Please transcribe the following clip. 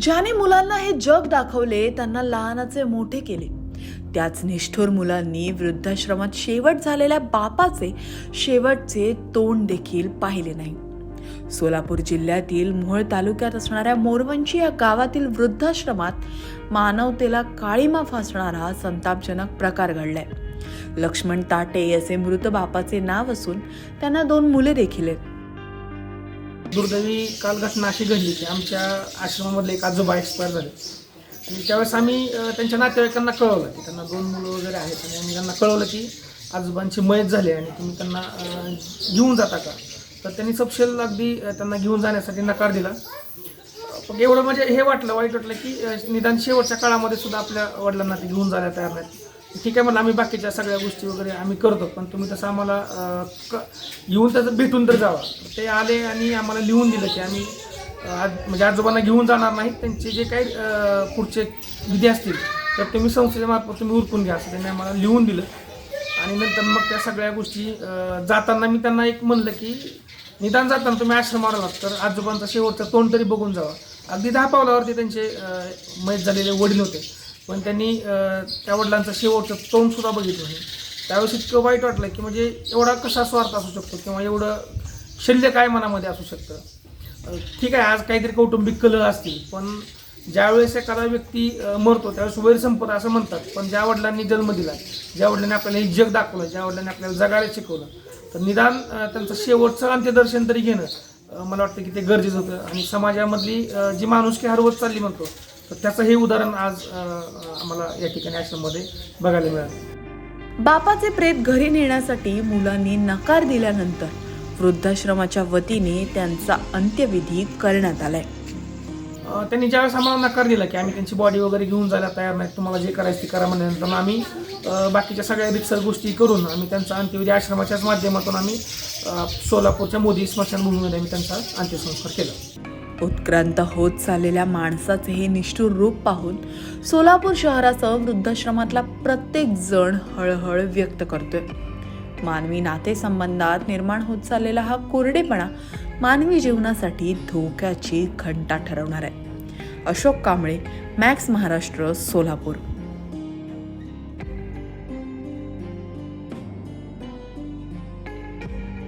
ज्याने मुलांना हे जग दाखवले त्यांना लहानाचे मोठे केले. त्याच निष्ठुर मुलांनी वृद्धाश्रमात शेवट झालेल्या बापाचे शेवटचे तोंड देखील पाहिले नाही. सोलापूर जिल्ह्यातील मोहोळ तालुक्यात असणाऱ्या मोरवंची या गावातील वृद्धाश्रमात मानवतेला काळीमा फासणारा संतापजनक प्रकार घडलाय. लक्ष्मण ताटे याचे मृत बापाचे नाव असून त्यांना दोन मुले देखील आहेत. दुर्दैवी काल घटना अशी घडली की आमच्या आश्रमामधले एक आजोबा एक्सपायर झाले. आणि त्यावेळेस आम्ही त्यांच्या नातेवाईकांना कळवलं की त्यांना दोन मुलं वगैरे आहेत आणि आम्ही त्यांना कळवलं की आजोबांची मयत झाली आणि तुम्ही त्यांना घेऊन जाता का? तर त्यांनी सपशेल अगदी त्यांना घेऊन जाण्यासाठी नकार दिला. पण एवढं म्हणजे हे वाटलं वाईट वाटलं की निदान शेवटच्या काळामध्ये सुद्धा आपल्या वडिलांना ते घेऊन जायला तयार नाहीत. ठीक आहे म्हणलं आम्ही बाकीच्या सगळ्या गोष्टी वगैरे आम्ही करतो पण तुम्ही तसं आम्हाला क येऊन तसं भेटून तर जावा. ते आले आणि आम्हाला लिहून दिलं की आम्ही आज म्हणजे आजोबांना घेऊन जाणार नाहीत त्यांचे जे काही पुढचे विधी असतील तर तुम्ही संस्थेच्या मार्फत तुम्ही उरकून घ्या असं त्यांनी आम्हाला लिहून दिलं. आणि नंतर मग त्या सगळ्या गोष्टी जाताना मी त्यांना एक म्हणलं की निदान जाताना तुम्ही आश्रमावर आलात तर आजोबांचं शेवटचं तोंड तरी बघून जावा. अगदी दहा पावलावरती त्यांचे मैत झालेले वडील होते. पण त्यांनी त्या वडिलांचं शेवटचं तोंड सुद्धा बघितलं नाही. त्यावेळेस इतकं वाईट वाटलं की म्हणजे एवढा कसा स्वार्थ असू शकतो किंवा एवढं शल्य काय मनामध्ये असू शकतं? ठीक आहे आज काहीतरी कौटुंबिक कलह असतील पण ज्यावेळेस एखादा व्यक्ती मरतो त्यावेळेस वैरसंपदा असं म्हणतात. पण ज्या वडिलांनी जन्म दिला ज्या वडिलांनी आपल्याला हे जग दाखवलं ज्या वडिलांनी आपल्याला जगायला शिकवलं तर निदान त्यांचं शेवटचं अंत्यदर्शन तरी घेणं मला वाटतं की ते गरजेचं होतं. आणि समाजामधली जी माणुसकी हरवत चालली म्हणतो तर त्याचं हे उदाहरण आज आम्हाला या ठिकाणी आश्रममध्ये बघायला मिळालं. बापाचे प्रेत घरी नेण्यासाठी मुलांनी नकार दिल्यानंतर वृद्धाश्रमाच्या वतीने त्यांचा अंत्यविधी करण्यात आलाय. त्यांनी ज्यावेळेस आम्हाला नकार दिला की आम्ही त्यांची बॉडी वगैरे घेऊन जायला तयार नाही तुम्हाला जे करायचं ते करा म्हणल्यानंतर आम्ही बाकीच्या सगळ्या रितसर गोष्टी करून आम्ही त्यांचा अंत्यविधी आश्रमाच्याच माध्यमातून आम्ही सोलापूरच्या मोदी स्मशानभूमीमध्ये आम्ही त्यांचा अंत्यसंस्कार केला. उत्क्रांत होत चाललेल्या माणसाचे हे निष्ठुर रूप पाहून सोलापूर शहरासह वृद्धाश्रमातला प्रत्येक जण हळहळ व्यक्त करतोय. मानवी नातेसंबंधात निर्माण होत चाललेला हा कोरडेपणा मानवी जीवनासाठी धोक्याची घंटा ठरवणार आहे. अशोक कांबळे मॅक्स महाराष्ट्र सोलापूर.